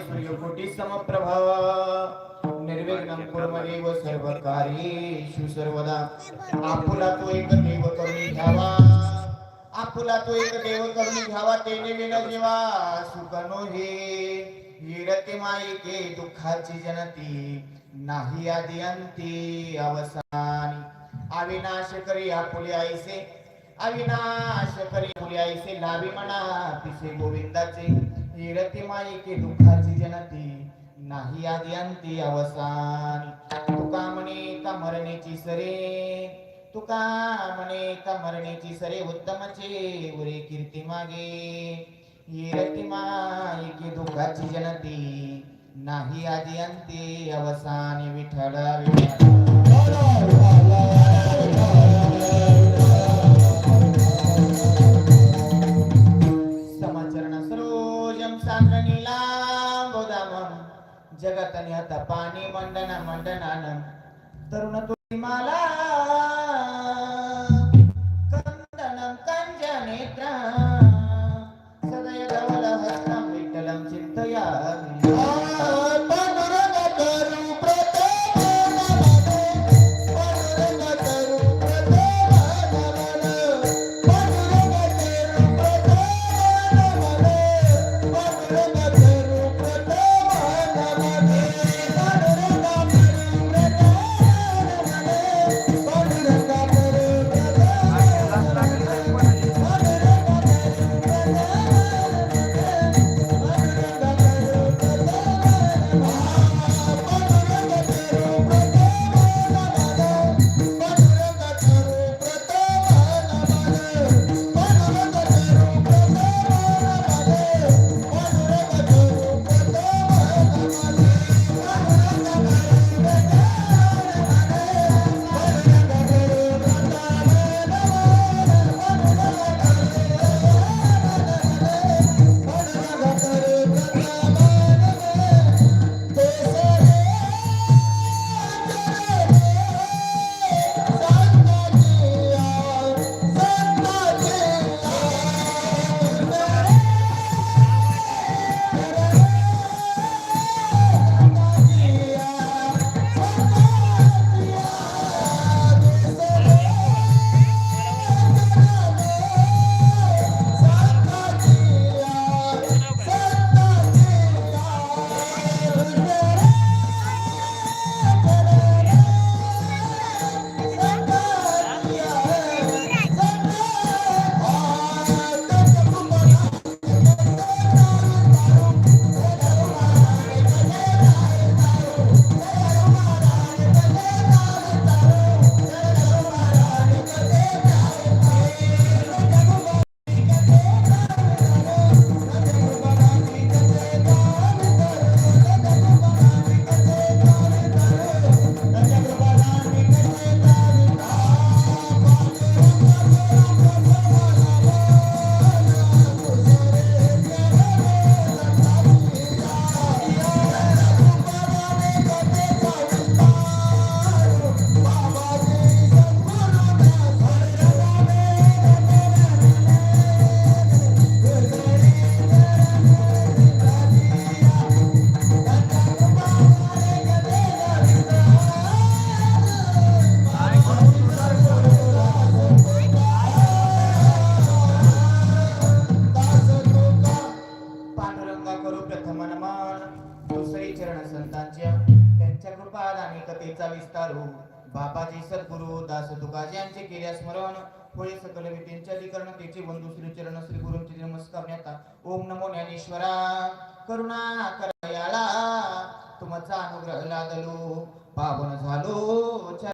सूर्यकोटी समप्रभा निर्विघ्नं कुर्मदेव सर्व कार्येषु सर्वदा। आपुला तो एक देव करून घ्यावा। आपुला तो एक देव करून घ्यावा तेने विन जीवा। सुख हे हिरते माईके दुःखाची जनती। नाही आदी अंती अवसानी। अविनाश करी आपुले आईसे। अविनाश करी आपुले आईसे लाभी म्हणा पिसे गोविंदाचे। हिरती माईके दुःखाची जनती नाही आदी अंती अवसान. तुका म्हणे का मरणेची सरे? तुका म्हणे का मरणेची सरे? उत्तमचे उरे कीर्ती मागे. हिरती माईके दुःखाची जनती नाही आदी अंती अवसान. विठ्ठल समाचरण सान्द्रनीलाम्बोदामं जगत निहत पाणी मंडन मंडनान तरुण तुळी माला कंदनं कंजनेत्र सदय संतांच्या त्यांच्या कृपाद आणि कथेचा विस्तार हो बाबाजी सद्गुरु दास तुकाजी यांचे केले स्मरण. होय सकल विद्यांच्या त्याचे बंधू श्री चरण श्री गुरुंचे नमस्कार न्याता ओम नमो ज्ञानेश्वरा. करुणा करयाला तुमचा अनुग्रह लादलो. पावन झालो.